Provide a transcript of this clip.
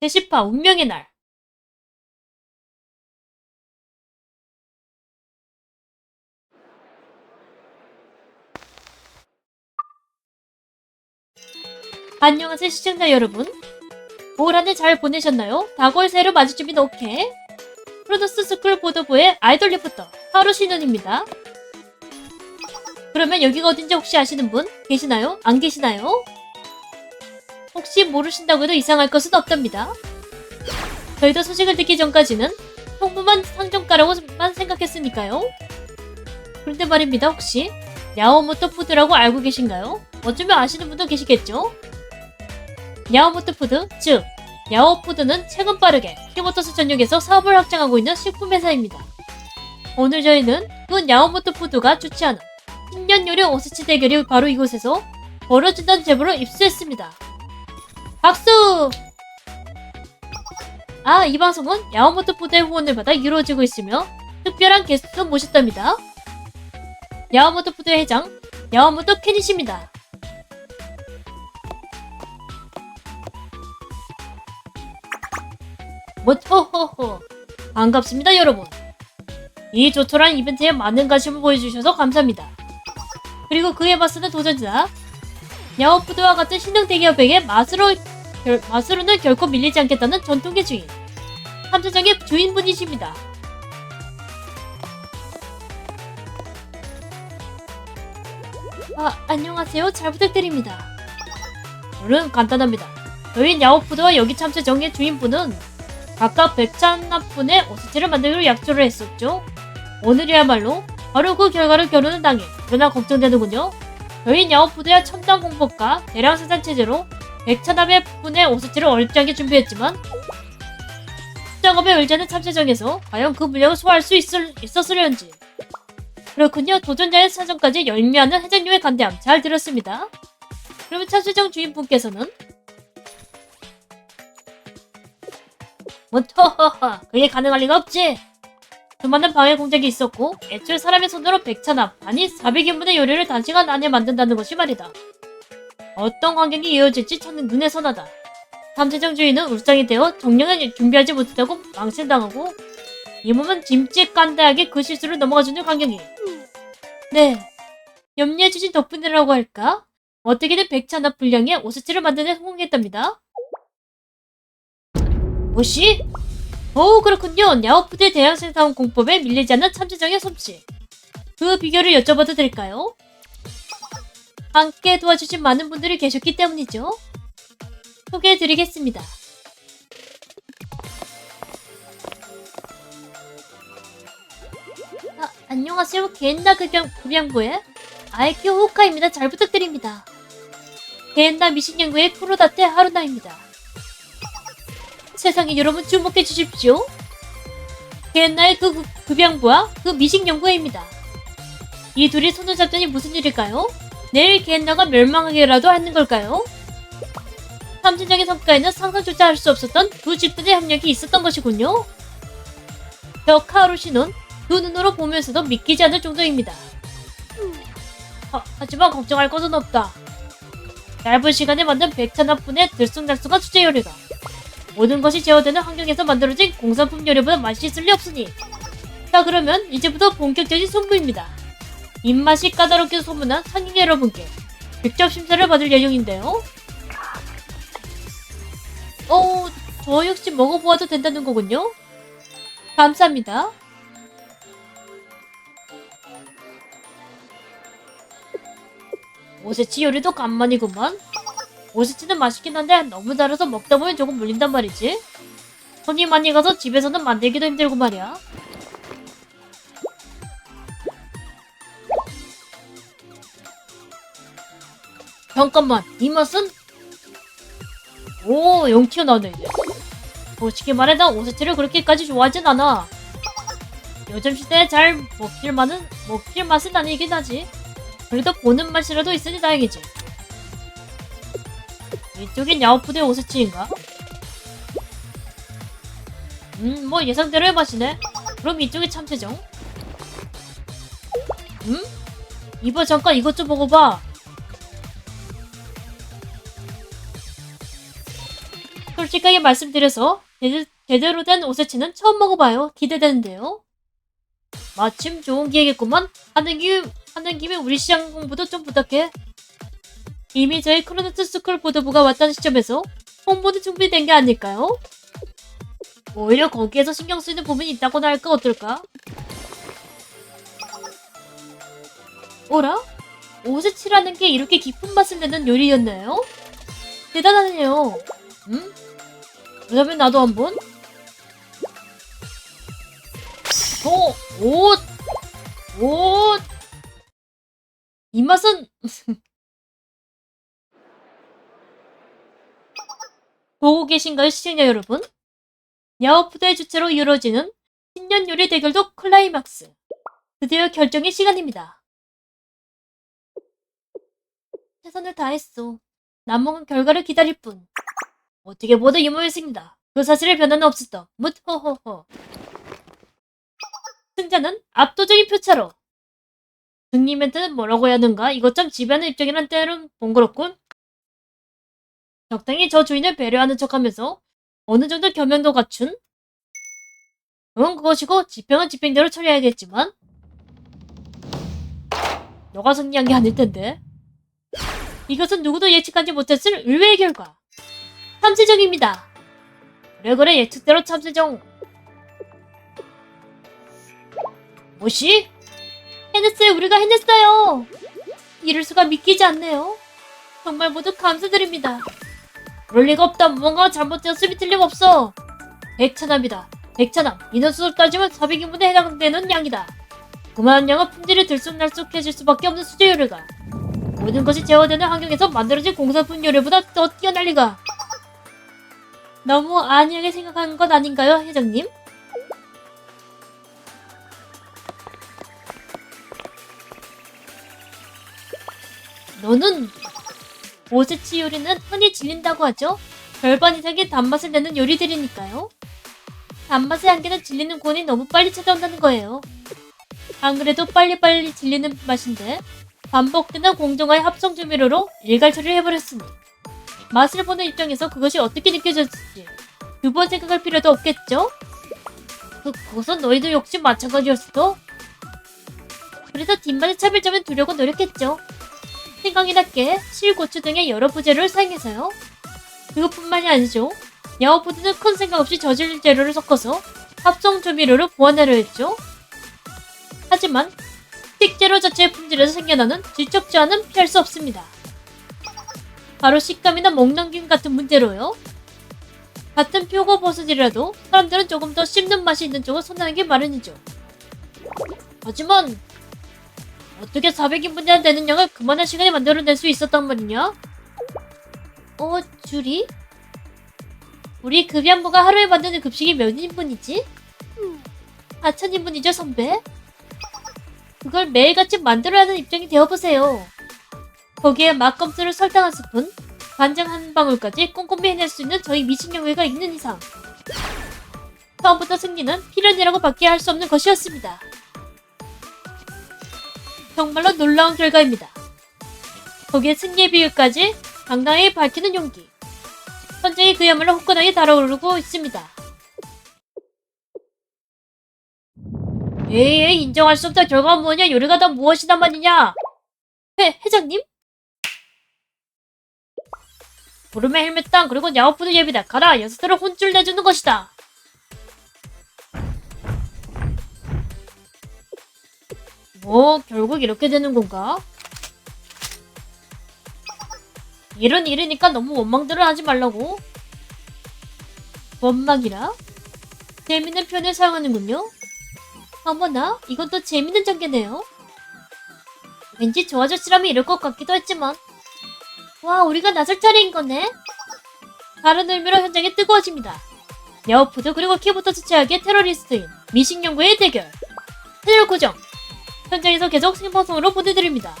제10화 운명의 날. 안녕하세요 시청자 여러분. 올 한 해 잘 보내셨나요? 다골 새로 맞을 준비 오케이. 프로듀스 스쿨 보도부의 아이돌 리포터 하루 신은입니다. 그러면 여기가 어딘지 혹시 아시는 분 계시나요? 안 계시나요? 혹시 모르신다고 해도 이상할 것은 없답니다. 저희도 소식을 듣기 전까지는 평범한 상점가라고만 생각했으니까요. 그런데 말입니다, 혹시 야오모토 푸드라고 알고 계신가요? 어쩌면 아시는 분도 계시겠죠? 야오모토 푸드, 즉 야오푸드는 최근 빠르게 키모토스 전역에서 사업을 확장하고 있는 식품 회사입니다. 오늘 저희는 그 야오모토 푸드가 주최하는 신년 요리 오스치 대결이 바로 이곳에서 벌어진다는 제보를 입수했습니다. 박수! 아, 이 방송은 야오모토 푸드의 후원을 받아 이루어지고 있으며 특별한 게스트 모셨답니다. 야오모토 푸드의 회장 야오모토 케니시입니다. 뭐호호호 반갑습니다 여러분. 이 조촐한 이벤트에 많은 관심을 보여주셔서 감사합니다. 그리고 그에 맞서는 도전자 야오푸드와 같은 신흥 대기업에게 맛으로 결, 맛으로는 결코 밀리지 않겠다는 전통의 주인 삼사장의 주인분이십니다. 아, 안녕하세요. 잘 부탁드립니다. 오늘은 간단합니다. 저희 야오푸드와 여기 참새 정의 주인분은 각각 백찬납분의 오스티를 만들기로 약조를 했었죠. 오늘이야말로 바로 그 결과를 겨루는 당일 그러나 걱정되는군요. 저희 야오푸드야 첨단 공법과 대량 생산 체제로 100차납의 분의 오스티를 어렵지 준비했지만 작업의 의자는 참새정에서 과연 그 분량을 소화할 수 있을, 있었으려는지 그렇군요. 도전자의 사정까지 열미하는 회장님의 간대함 잘 들었습니다. 그러면 참새정 주인분께서는 뭐토허허 그게 가능할 리가 없지. 수많은 방해 공작이 있었고 애초에 사람의 손으로 100차납 아니 400인분의 요리를 단시간 안에 만든다는 것이 말이다. 어떤 환경이 이어질지 저는 눈에 선하다. 삼재정 주인은 울상이 되어 정량을 준비하지 못했다고 망신당하고 이 몸은 짐짓간다하게 그 실수를 넘어가주는 환경이. 네, 염려해주신 덕분이라고 할까? 어떻게든 100차납 분량의 오스티를 만드는 성공했답니다. 뭐시? 오 그렇군요. 야오푸드의 대량 생산 공법에 밀리지 않는 참재정의 솜씨. 그 비결을 여쭤봐도 될까요? 함께 도와주신 많은 분들이 계셨기 때문이죠. 소개해드리겠습니다. 아, 안녕하세요. 게엔나 급양, 급양부의 아이큐 호카입니다. 잘 부탁드립니다. 게엔나 미식연구의 프로다테 하루나입니다. 세상에 여러분 주목해 주십시오. 게엔나의 그 급- 급양부와 그 미식연구회입니다. 이 둘이 손을 잡자니 무슨 일일까요? 내일 게엔나가 멸망하게라도 하는 걸까요? 삼진장의 성과에는 상상조차 할 수 없었던 두 집단의 협력이 있었던 것이군요. 저 카오루시는 두 눈으로 보면서도 믿기지 않을 정도입니다. 하, 하지만 걱정할 것은 없다. 짧은 시간에 만든 백찬합분의 들쑥날쑥한 수제 요리가 모든 것이 제어되는 환경에서 만들어진 공산품 요리보다 맛이 있을 리 없으니 자 그러면 이제부터 본격적인 승부입니다. 입맛이 까다롭게 소문난 상인 여러분께 직접 심사를 받을 예정인데요. 어, 저 역시 먹어보아도 된다는 거군요. 감사합니다. 오세치 요리도 간만이구만. 오세치는 맛있긴 한데 너무 달아서 먹다 보면 조금 물린단 말이지. 손이 많이 가서 집에서는 만들기도 힘들고 말이야. 잠깐만, 이 맛은? 오, 영 튀어나오네, 이제. 솔직히 말해, 난 오세치를 그렇게까지 좋아하진 않아. 요즘 시대에 잘 먹힐 맛은, 먹힐 맛은 아니긴 하지. 그래도 보는 맛이라도 있으니 다행이지. 이쪽엔 야오푸드의 오세치인가? 음, 뭐 예상대로의 맛이네. 그럼 이쪽이 참새정. 음? 이봐 잠깐 이것 좀 먹어봐. 솔직하게 말씀드려서 제대, 제대 로 된 오세치는 처음 먹어봐요. 기대되는데요. 마침 좋은 기회겠구만. 하는 김에, 하는 김에 우리 시장 공부도 좀 부탁해. 이미 저희 크로노트 스쿨 보드부가 왔다는 시점에서 홍보도 준비된 게 아닐까요? 오히려 거기에서 신경 쓰이는 부분이 있다고나 할까 어떨까? 오라? 오세치라는 게 이렇게 깊은 맛을 내는 요리였나요? 대단하네요. 음? 그러면 나도 한번. 어, 옷, 옷. 이 맛은 보고 계신가요, 시청자 여러분? 야오푸드의 주체로 이루어지는 신년 요리 대결도 클라이막스. 드디어 결정의 시간입니다. 최선을 다했어. 남은 결과를 기다릴 뿐. 어떻게 모두 유무했습니다. 그 사실에 변화는 없었다. 뭇호호호. 승자는 압도적인 표차로. 승리 멘트는 뭐라고 해야 하는가? 이것 좀 지배하는 입장이란 때는 번거롭군. 적당히 저 주인을 배려하는 척하면서 어느 정도 겸연도 갖춘? 그건 그것이고 집행은 집행대로 처리해야겠지만 너가 승리한 게 아닐 텐데. 이것은 누구도 예측하지 못했을 의외의 결과. 참새정입니다. 그래 그래 예측대로 참새정. 뭐시? 해냈어요. 우리가 해냈어요. 이럴 수가 믿기지 않네요. 정말 모두 감사드립니다. 그럴 리가 없다. 뭔가 잘못되었음이 틀림없어. 백차남이다. 백차남. 인원수로 따지면 400인분에 해당되는 양이다. 그만한 양은 품질이 들쑥날쑥해질 수밖에 없는 수제 요리가 모든 것이 제어되는 환경에서 만들어진 공산품 요리보다 더 뛰어날 리가. 너무 안일하게 생각하는 것 아닌가요, 회장님? 너는 오세치 요리는 흔히 질린다고 하죠? 절반 이상의 단맛을 내는 요리들이니까요. 단맛의 한계는 질리는 곤이 너무 빨리 찾아온다는 거예요. 안 그래도 빨리빨리 질리는 맛인데 반복되는 공정화의 합성 조미료로 일괄 처리를 해버렸으니 맛을 보는 입장에서 그것이 어떻게 느껴졌을지 두 번 생각할 필요도 없겠죠? 그, 그것은 너희들 역시 마찬가지였어. 그래서 뒷맛의 차별점을 두려고 노력했죠. 생강이나 깨, 실고추 등의 여러 부재료를 사용해서요. 그것뿐만이 아니죠. 야오푸드는 큰 생각 없이 저질 재료를 섞어서 합성 조미료로 보완하려 했죠. 하지만 식재료 자체의 품질에서 생겨나는 질적 저하는 피할 수 없습니다. 바로 식감이나 먹넘김 같은 문제로요. 같은 표고 버섯이라도 사람들은 조금 더 씹는 맛이 있는 쪽을 선호하는 게 마련이죠. 하지만 어떻게 400인분이나 되는 양을 그만한 시간에 만들어낼 수 있었단 말이냐? 어, 줄이? 우리 급여부가 하루에 만드는 급식이 몇 인분이지? 4천인분이죠, 선배? 그걸 매일같이 만들어야 하는 입장이 되어보세요. 거기에 맛검수를 설탕 한 스푼, 간장 한 방울까지 꼼꼼히 해낼 수 있는 저희 미식영회가 있는 이상 처음부터 승리는 필연이라고 밖에 할 수 없는 것이었습니다. 정말로 놀라운 결과입니다. 거기에 승리의 비율까지 당당히 밝히는 용기. 선장이 그야말로 후끈하게 달아오르고 있습니다. 에이 인정할 수 없다. 결과가 뭐냐? 요리가 다 무엇이단 말이냐? 회, 회장님? 부름의 헬멧 땅 그리고 야오푸드 예비다. 가라. 녀석들을 혼쭐 내주는 것이다. 뭐 결국 이렇게 되는 건가? 일은 일이니까 너무 원망들을 하지 말라고. 원망이라? 재밌는 표현을 사용하는군요. 어머나, 또 재밌는 전개네요. 왠지 저 아저씨라면 이럴 것 같기도 했지만. 와, 우리가 나설 차례인 거네. 다른 의미로 현장이 뜨거워집니다. 야오푸드 그리고 키부터 최악의 테러리스트인 미식연구의 대결. 채널 고정. 현장에서 계속 생방송으로 보내드립니다.